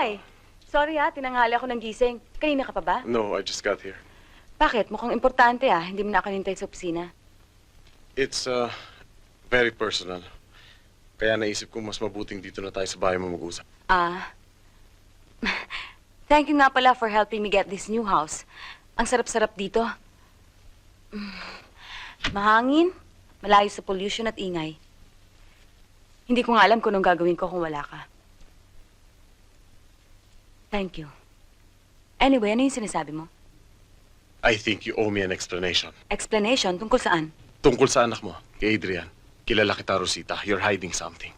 Hi! Sorry ha, tinanghali ako ng gising. Kanina ka pa ba? No, I just got here. Bakit? Mukhang importante ah. Hindi mo na ako nintay sa opisina. It's, uh, very personal. Kaya naisip ko mas mabuting dito na tayo sa bahay mo mag-usap. Ah. Thank you nga pala for helping me get this new house. Ang sarap-sarap dito. Mm. Mahangin, malayo sa pollution at ingay. Hindi ko nga alam kung anong gagawin ko kung wala ka. Thank you. Anyway, ano yung sinasabi mo? I think you owe me an explanation. Explanation tungkol saan? Tungkol sa anak mo, kay Adrian. Kilala kita, Rosita. You're hiding something.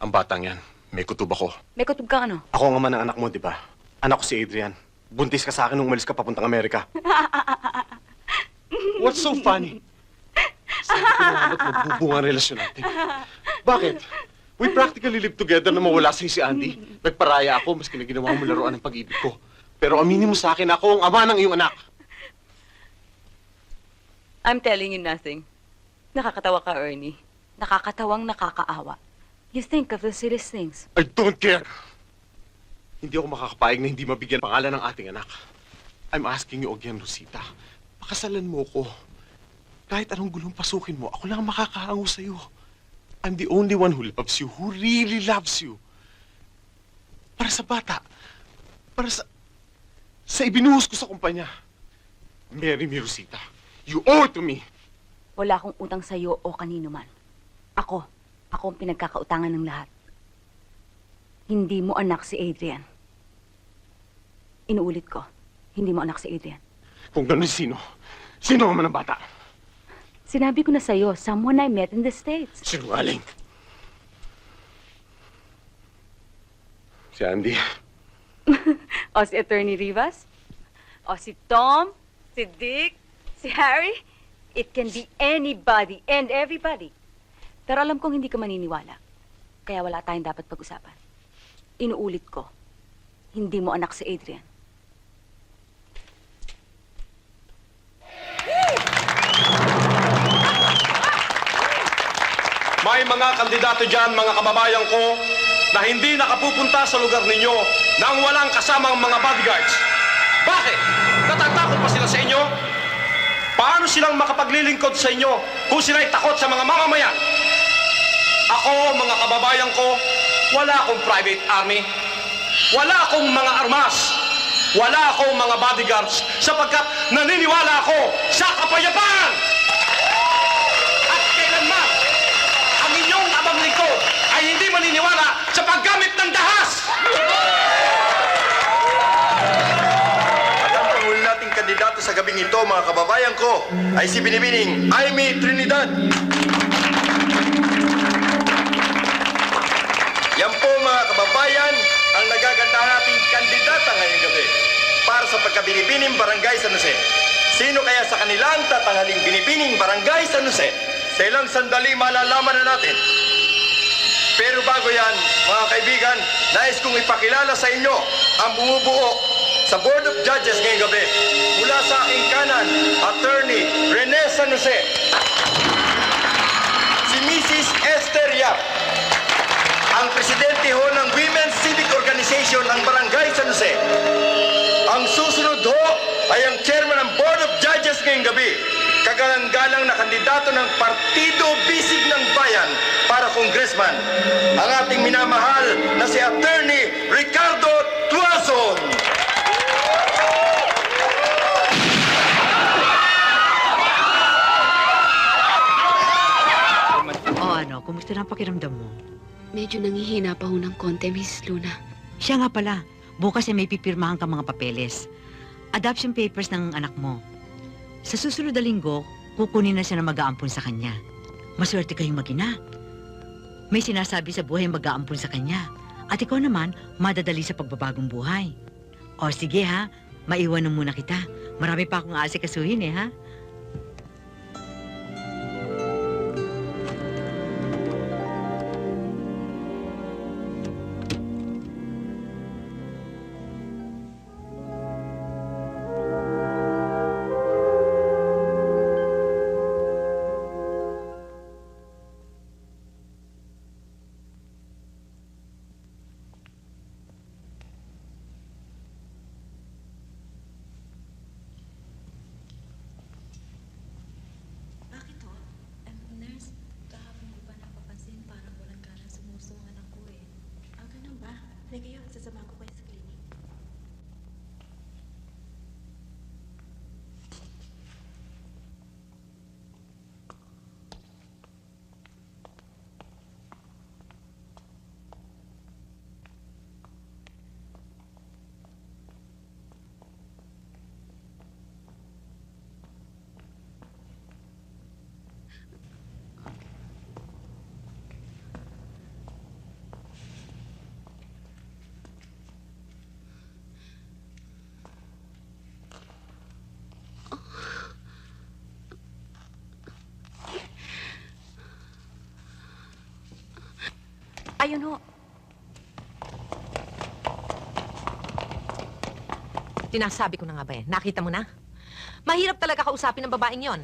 Ang batang yan, may kutob ako. May kutub kang ano? Ako ang ama ng anak mo, di ba? Anak ko si Adrian. Buntis ka sa akin nung umalis ka papuntang Amerika. What's so funny? Sabi ko na nga ba't ang relasyon natin? Bakit? We practically live together na mawala sa'yo si Andy. Nagparaya ako, maski na ginawa mo laruan ng pag-ibig ko. Pero aminin mo sa akin, ako ang ama ng iyong anak. I'm telling you nothing. Nakakatawa ka, Ernie. Nakakatawang nakakaawa. You think of the silliest things. I don't care. Hindi ako makakapayag na hindi mabigyan pangalan ng ating anak. I'm asking you again, Rosita. Pakasalan mo ko. Kahit anong gulong pasukin mo, ako lang ang makakahango sa'yo. I'm the only one who loves you, who really loves you. Para sa bata. Para sa... Sa ibinuhos ko sa kumpanya. Marry me, Rosita. You owe to me. Wala akong utang sa'yo o kanino man. Ako. Ako ang pinagkakautangan ng lahat. Hindi mo anak si Adrian. Inuulit ko. Hindi mo anak si Adrian. Kung ganun sino, sino ang man ang bata? Sinabi ko na sa'yo, someone I met in the States. Sinungaling. Si Andy. O si Attorney Rivas? O si Tom? Si Dick? Si Harry? It can be anybody and everybody. Pero alam kong hindi ka maniniwala. Kaya wala tayong dapat pag-usapan. Inuulit ko, hindi mo anak si Adrian. May mga kandidato dyan, mga kababayan ko, na hindi nakapupunta sa lugar ninyo nang walang kasamang mga bodyguards. Bakit? Natatakot pa sila sa inyo? Paano silang makapaglilingkod sa inyo kung sila'y takot sa mga mamamayan? Ako, mga kababayan ko, wala akong private army. Wala akong mga armas. Wala akong mga bodyguards sapagkat naniniwala ako sa kapayapaan! At kailanman, ang inyong abang lingkod ay hindi maniniwala sa paggamit ng dahas! At ang pangulo nating kandidato sa gabing ito, mga kababayan ko, ay si Binibining Aimee Trinidad. Yan po, mga kababayan, ang nagaganda nating kandidata ngayong gabi para sa pagkabinibining Barangay San Jose. Sino kaya sa kanilang tatanghaling binibining Barangay San Jose? Sa ilang sandali malalaman na natin. Pero bago yan, mga kaibigan, nais kong ipakilala sa inyo ang bumubuo sa Board of Judges ngayong gabi. Mula sa aking kanan, Attorney Rene San Jose. Si Mrs. Esther Yap. Ang presidente ho ng Women's Civic Organization ng Barangay San Jose. Ang susunod ho ay ang chairman ng Board of Judges ngayong gabi. Kagalang-galang na kandidato ng Partido Bisig ng Bayan para congressman. Ang ating minamahal na si Attorney Ricardo Tuazon. O ano, kumusta na ang pakiramdam mo? Medyo nangihina pa ho ng konti, Miss Luna. Siya nga pala, bukas ay may pipirmahan ka mga papeles. Adoption papers ng anak mo. Sa susunod na linggo, kukunin na siya na mag-aampun sa kanya. Maswerte kayong magina. May sinasabi sa buhay ang mag-aampun sa kanya. At ikaw naman, madadali sa pagbabagong buhay. O sige ha, maiwanan muna kita. Marami pa akong aasikasuhin eh ha. Ayun ho. Tinasabi ko na nga ba eh. Nakita mo na? Mahirap talaga kausapin ng babaeng yon.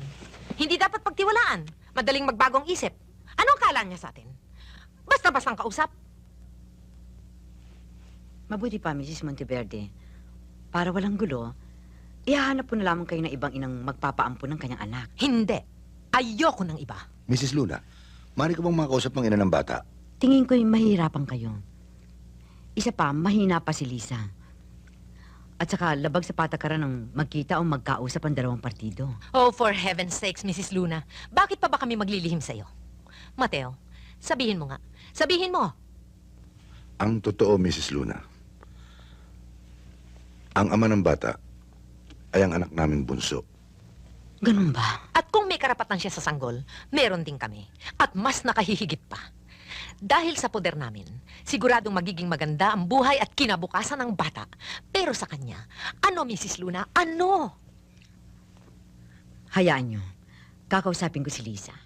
Hindi dapat pagtiwalaan. Madaling magbagong isip. Anong kala niya sa atin? Basta-bastang kausap. Mabuti pa, Mrs. Monteverde. Para walang gulo, ihahanap po na lamang kayo ng ibang inang magpapaampun ng kanyang anak. Hindi. Ayoko ng iba. Mrs. Luna, mari ko bang makausap ng ina ng bata? Tingin ko'y mahihirapan kayo. Isa pa, mahina pa si Lisa. At saka, labag sa patakaran ng magkita o magkausap ang dalawang partido. Oh, for heaven's sakes, Mrs. Luna. Bakit pa ba kami maglilihim sa'yo? Mateo, sabihin mo nga. Sabihin mo. Ang totoo, Mrs. Luna. Ang ama ng bata ay ang anak naming bunso. Ganun ba? At kung may karapatan siya sa sanggol, meron din kami. At mas nakahihigit pa. Dahil sa poder namin, siguradong magiging maganda ang buhay at kinabukasan ng bata. Pero sa kanya, ano, Mrs. Luna? Ano? Hayaan nyo. Kakausapin ko si Lisa.